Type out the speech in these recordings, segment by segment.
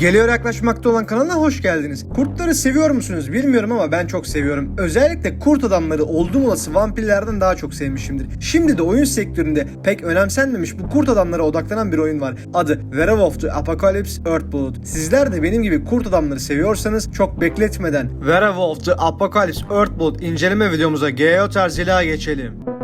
Geliyor yaklaşmakta olan kanalına hoş geldiniz. Kurtları seviyor musunuz bilmiyorum ama ben çok seviyorum. Özellikle kurt adamları oldum olası vampirlerden daha çok sevmişimdir. Şimdi de oyun sektöründe pek önemsenmemiş bu kurt adamlara odaklanan bir oyun var. Adı Werewolf the Apocalypse Earthblood. Sizler de benim gibi kurt adamları seviyorsanız çok bekletmeden Werewolf the Apocalypse Earthblood inceleme videomuza GEO tarzıyla geçelim.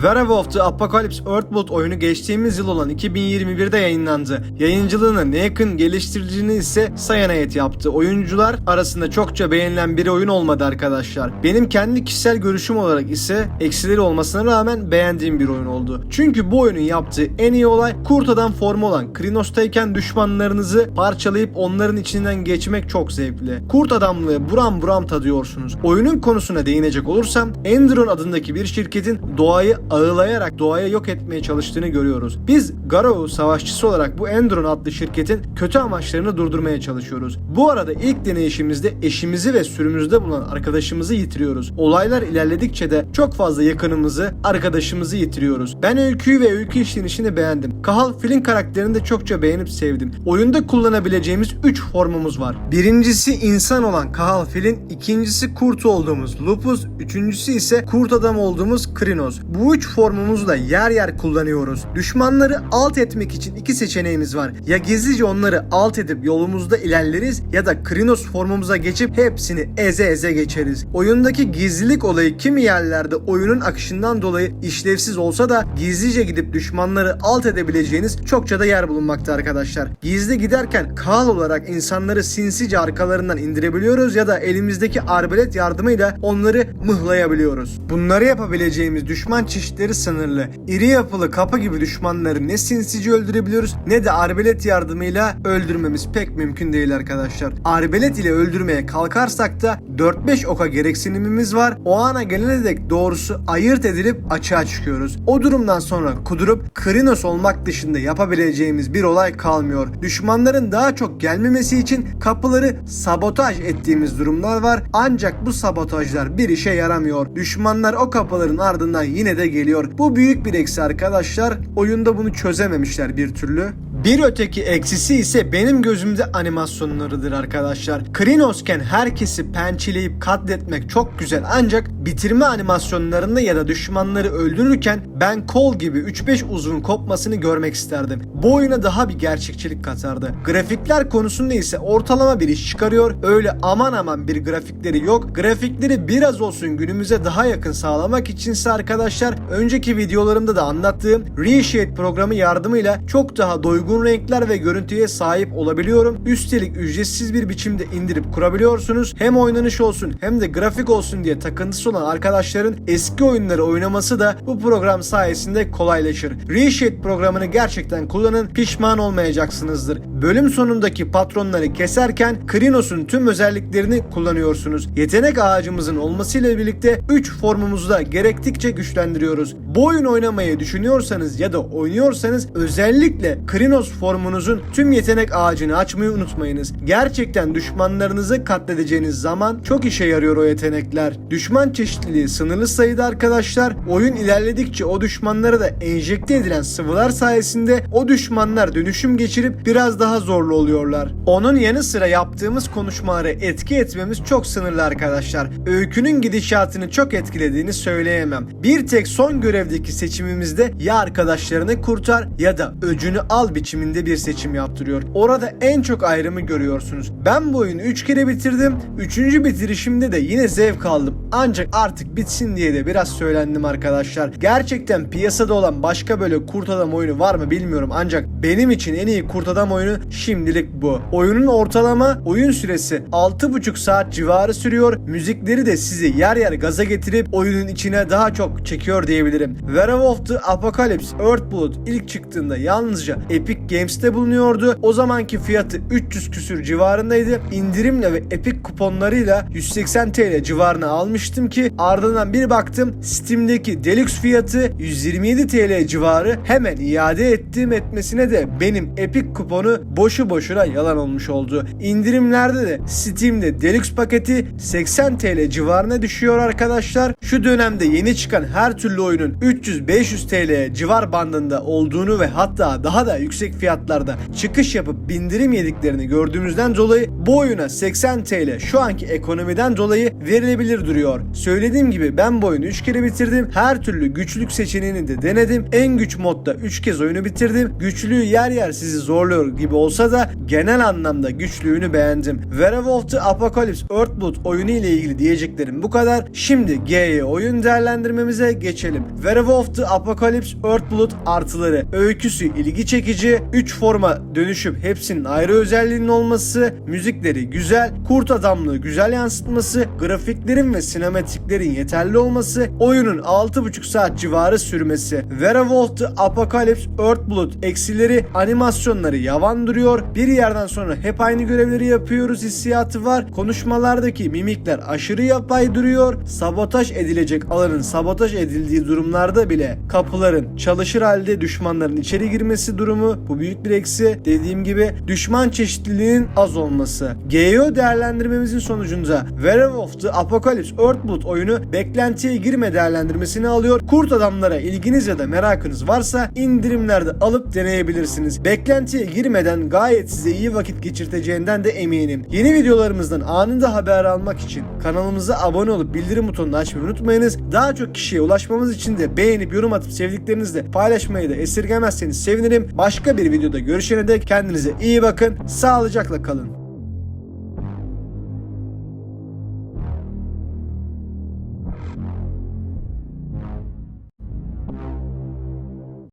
Werewolf The Apocalypse Earthblood oyunu geçtiğimiz yıl olan 2021'de yayınlandı. Yayıncılığını Nakon geliştiricini ise Cyanide yaptı. Oyuncular arasında çokça beğenilen bir oyun olmadı arkadaşlar. Benim kendi kişisel görüşüm olarak ise eksileri olmasına rağmen beğendiğim bir oyun oldu. Çünkü bu oyunun yaptığı en iyi olay kurt adam formu olan Krinos'tayken düşmanlarınızı parçalayıp onların içinden geçmek çok zevkli. Kurt adamlığı buram buram tadıyorsunuz. Oyunun konusuna değinecek olursam Enderon adındaki bir şirketin doğayı ağılayarak doğaya yok etmeye çalıştığını görüyoruz. Biz Garou savaşçısı olarak bu Enderon adlı şirketin kötü amaçlarını durdurmaya çalışıyoruz. Bu arada ilk deneyişimizde eşimizi ve sürümüzde bulunan arkadaşımızı yitiriyoruz. Olaylar ilerledikçe de çok fazla yakınımızı, arkadaşımızı yitiriyoruz. Ben öyküyü ve öykü işlenişini beğendim. Kahal Flynn karakterini de çokça beğenip sevdim. Oyunda kullanabileceğimiz 3 formumuz var. Birincisi insan olan Kahal Flynn, ikincisi kurt olduğumuz Lupus, üçüncüsü ise kurt adam olduğumuz Krinos. Bu üç formumuzu da yer yer kullanıyoruz. Düşmanları alt etmek için iki seçeneğimiz var. Ya gizlice onları alt edip yolumuzda ilerleriz ya da Krinos formumuza geçip hepsini eze eze geçeriz. Oyundaki gizlilik olayı kimi yerlerde oyunun akışından dolayı işlevsiz olsa da gizlice gidip düşmanları alt edebileceğiniz çokça da yer bulunmakta arkadaşlar. Gizli giderken kal olarak insanları sinsice arkalarından indirebiliyoruz ya da elimizdeki arbelet yardımıyla onları mıhlayabiliyoruz. Bunları yapabileceğimiz düşman çeşitleri sınırlı. İri yapılı kapı gibi düşmanları ne sinsice öldürebiliyoruz ne de arbelet yardımıyla öldürmemiz pek mümkün değil arkadaşlar. Arbelet ile öldürmeye kalkarsak da 4-5 oka gereksinimimiz var. O ana gelene dek doğrusu ayırt edilip açığa çıkıyoruz. O durumdan sonra kudurup Krinos olmak dışında yapabileceğimiz bir olay kalmıyor. Düşmanların daha çok gelmemesi için kapıları sabotaj ettiğimiz durumlar var. Ancak bu sabotajlar bir işe yaramıyor. Düşmanlar o kapıların ardından yine de geliyor. Bu büyük bir eksi arkadaşlar. Oyunda bunu çözememişler bir türlü. Bir öteki eksisi ise benim gözümde animasyonlarıdır arkadaşlar. Krinosken herkesi pençeleyip katletmek çok güzel ancak bitirme animasyonlarında ya da düşmanları öldürürken ben kol gibi 3-5 uzun kopmasını görmek isterdim. Bu oyuna daha bir gerçekçilik katardı. Grafikler konusunda ise ortalama bir iş çıkarıyor. Öyle aman aman bir grafikleri yok. Grafikleri biraz olsun günümüze daha yakın sağlamak içinse arkadaşlar önceki videolarımda da anlattığım Reshade programı yardımıyla çok daha doygun renkler ve görüntüye sahip olabiliyorum. Üstelik ücretsiz bir biçimde indirip kurabiliyorsunuz. Hem oynanış olsun hem de grafik olsun diye takıntısı olan arkadaşların eski oyunları oynaması da bu program sayesinde kolaylaşır. Reshade programını gerçekten kullanın pişman olmayacaksınızdır. Bölüm sonundaki patronları keserken Krinos'un tüm özelliklerini kullanıyorsunuz. Yetenek ağacımızın olmasıyla birlikte 3 formumuzu da gerektikçe güçlendiriyoruz. Bu oyun oynamayı düşünüyorsanız ya da oynuyorsanız özellikle Krinos formunuzun tüm yetenek ağacını açmayı unutmayınız. Gerçekten düşmanlarınızı katledeceğiniz zaman çok işe yarıyor o yetenekler. Düşman çeşitliliği sınırlı sayıda arkadaşlar. Oyun ilerledikçe o düşmanlara da enjekte edilen sıvılar sayesinde o düşmanlar dönüşüm geçirip biraz daha zorlu oluyorlar. Onun yanı sıra yaptığımız konuşmaları etki etmemiz çok sınırlı arkadaşlar. Öykünün gidişatını çok etkilediğini söyleyemem. Bir tek son görevdeki seçimimizde ya arkadaşlarını kurtar ya da öcünü al biçiminde bir seçim yaptırıyor. Orada en çok ayrımı görüyorsunuz. Ben bu oyunu 3 kere bitirdim. 3. bitirişimde de yine zevk aldım. Ancak artık bitsin diye de biraz söylendim arkadaşlar. Gerçekten piyasada olan başka böyle kurt adam oyunu var mı bilmiyorum. Ancak benim için en iyi kurt adam oyunu şimdilik bu. Oyunun ortalama oyun süresi 6,5 saat civarı sürüyor. Müzikleri de sizi yer yer gaza getirip oyunun içine daha çok çekiyor diyebilirim. Werewolf the Apocalypse Earthblood ilk çıktığında yalnızca Epic Games'te bulunuyordu. O zamanki fiyatı 300 küsür civarındaydı. İndirimle ve Epic kuponlarıyla 180 TL civarına almıştım ki ardından bir baktım Steam'deki Deluxe fiyatı 127 TL civarı hemen iade ettiğim etmesine de benim Epic kuponu boşu boşuna yalan olmuş oldu. İndirimlerde de Steam'de Deluxe paketi 80 TL civarına düşüyor arkadaşlar. Şu dönemde yeni çıkan her türlü oyunun 300-500 TL civar bandında olduğunu ve hatta daha da yüksek fiyatlarda çıkış yapıp bindirim yediklerini gördüğümüzden dolayı bu oyuna 80 TL şu anki ekonomiden dolayı verilebilir duruyor. Söylediğim gibi ben bu oyunu 3 kere bitirdim. Her türlü güçlük seçeneğini de denedim. En güç modda 3 kez oyunu bitirdim. Güçlüğü yer yer sizi zorluyor gibi olsa da genel anlamda güçlüğünü beğendim. Werewolf the Apocalypse Earthblood oyunu ile ilgili diyeceklerim bu kadar. Şimdi G'ye oyun değerlendirmemize geçelim. Werewolf the Apocalypse Earthblood artıları. Öyküsü ilgi çekici. 3 forma dönüşüp hepsinin ayrı özelliğinin olması. Müzikleri güzel. Kurt adamlığı güzel yansıtması. Grafiklerin ve sinematiklerin yeterli olması. Oyunun 6,5 saat civarı sürmesi. Werewolf the Apocalypse Earthblood eksileri animasyonları yavan duruyor. Bir yerden sonra hep aynı görevleri yapıyoruz hissiyatı var. Konuşmalardaki mimikler aşırı yapay duruyor. Sabotaj edilecek alanın sabotaj edildiği durumlarda bile kapıların çalışır halde düşmanların içeri girmesi durumu bu büyük bir eksi. Dediğim gibi düşman çeşitliliğinin az olması. GEO değerlendirmemizin sonucunda Werewolf the Apocalypse Earthblood oyunu beklentiye girme değerlendirmesini alıyor. Kurt adamlara ilginiz ya da merakınız varsa indirimlerde alıp deneyebilirsiniz. Beklentiye girmeden gayet size iyi vakit geçirteceğinden de eminim. Yeni videolarımızdan anında haber almak için kanalımıza abone olup bildirim butonunu açmayı unutmayınız. Daha çok kişiye ulaşmamız için de beğenip yorum atıp sevdiklerinizle paylaşmayı da esirgemezseniz sevinirim. Başka bir videoda görüşene dek kendinize iyi bakın. Sağlıcakla kalın.